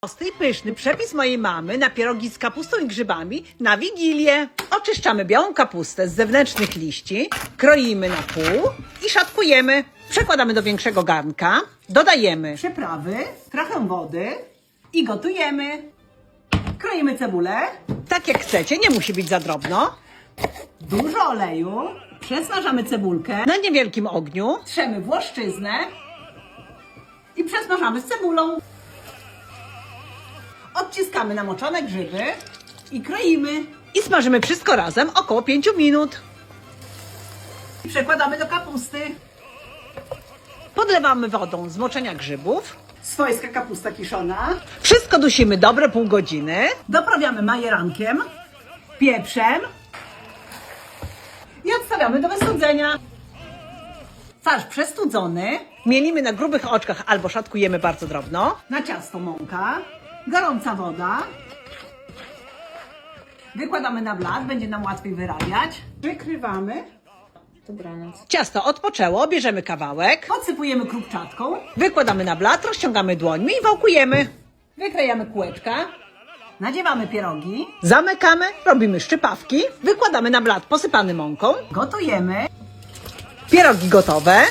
Prosty i pyszny przepis mojej mamy na pierogi z kapustą i grzybami na Wigilię. Oczyszczamy białą kapustę z zewnętrznych liści, kroimy na pół i szatkujemy. Przekładamy do większego garnka, dodajemy przyprawy, trochę wody i gotujemy. Kroimy cebulę. Tak jak chcecie, nie musi być za drobno. Dużo oleju. Przesmażamy cebulkę na niewielkim ogniu. Trzemy włoszczyznę i przesmażamy z cebulą. Odciskamy namoczone grzyby i kroimy. I smażymy wszystko razem około 5 minut. Przekładamy do kapusty. Podlewamy wodą z moczenia grzybów. Swojska kapusta kiszona. Wszystko dusimy dobre pół godziny. Doprawiamy majerankiem, pieprzem i odstawiamy do wystudzenia. Farsz przestudzony. Mielimy na grubych oczkach albo szatkujemy bardzo drobno. Na ciasto mąka, gorąca woda. Wykładamy na blat, będzie nam łatwiej wyrabiać. Wykrywamy. Dobranoc. Ciasto odpoczęło, bierzemy kawałek. Podsypujemy krupczatką. Wykładamy na blat, rozciągamy dłońmi i wałkujemy. Wykrajamy kółeczka. Nadziewamy pierogi. Zamykamy, robimy szczypawki. Wykładamy na blat posypany mąką. Gotujemy. Pierogi gotowe.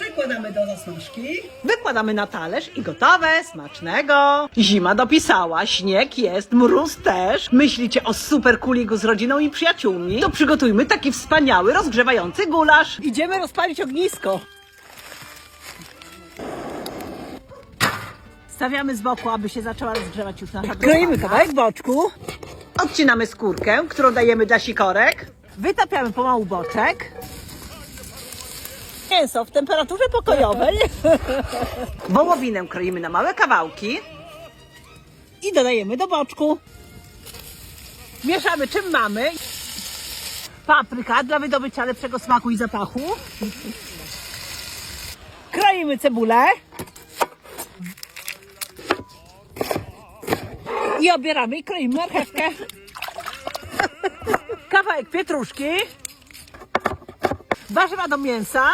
Przekładamy do zasmażki. Wykładamy na talerz i gotowe, smacznego. Zima dopisała, śnieg jest, mróz też. Myślicie o super kuligu z rodziną i przyjaciółmi? To przygotujmy taki wspaniały, rozgrzewający gulasz. Idziemy rozpalić ognisko. Stawiamy z boku, aby się zaczęła rozgrzewać już nasza Kroimy kawałek boczku. Odcinamy skórkę, którą dajemy dla sikorek. Wytapiamy pomału boczek. Mięso w temperaturze pokojowej. Wołowinę kroimy na małe kawałki. I dodajemy do boczku. Mieszamy czym mamy. Papryka dla wydobycia lepszego smaku i zapachu. Kroimy cebulę. I obieramy i kroimy marchewkę. Kawałek pietruszki. Warzywa do mięsa.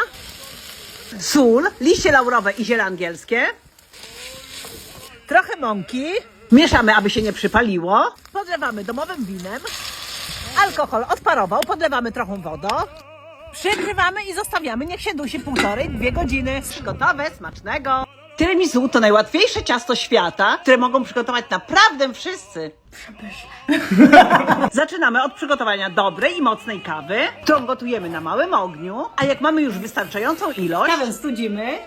Sól, liście laurowe i ziele angielskie. Trochę mąki. Mieszamy, aby się nie przypaliło. Podlewamy domowym winem. Alkohol odparował, podlewamy trochę wodą. Przykrywamy i zostawiamy, niech się dusi półtorej, dwie godziny. Gotowe, smacznego. Tiramisu to najłatwiejsze ciasto świata, które mogą przygotować naprawdę wszyscy. Zaczynamy od przygotowania dobrej i mocnej kawy, którą gotujemy na małym ogniu, a jak mamy już wystarczającą ilość... Kawę studzimy.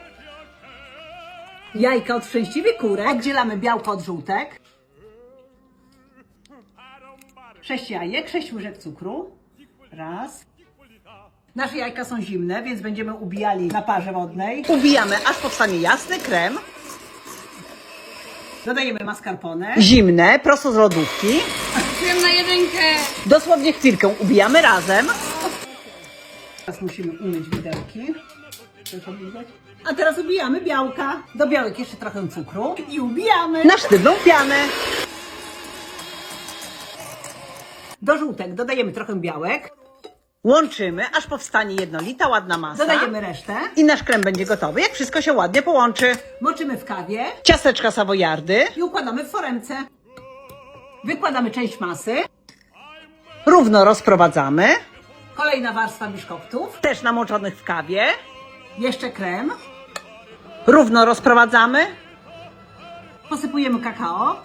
Jajka od szczęśliwych kurek. Oddzielamy białko od żółtek. Sześć jajek, sześć łyżek cukru. Raz. Nasze jajka są zimne, więc będziemy ubijali na parze wodnej. Ubijamy, aż powstanie jasny krem. Dodajemy mascarpone. Zimne, prosto z lodówki. Czułem na jedynkę. Dosłownie chwilkę ubijamy razem. Teraz musimy umyć widełki. A teraz ubijamy białka. Do białek jeszcze trochę cukru i ubijamy. Na sztywną pianę. Do żółtek dodajemy trochę białek. Łączymy, aż powstanie jednolita, ładna masa. Dodajemy resztę. I nasz krem będzie gotowy, jak wszystko się ładnie połączy. Moczymy w kawie. Ciasteczka savoyardy. I układamy w foremce. Wykładamy część masy. Równo rozprowadzamy. Kolejna warstwa biszkoптów. Też namoczonych w kawie. Jeszcze krem. Równo rozprowadzamy. Posypujemy kakao.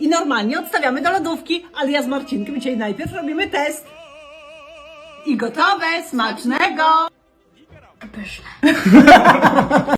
I normalnie odstawiamy do lodówki, ale ja z Marcinkiem dzisiaj najpierw robimy test. I gotowe, smacznego! Pyszne.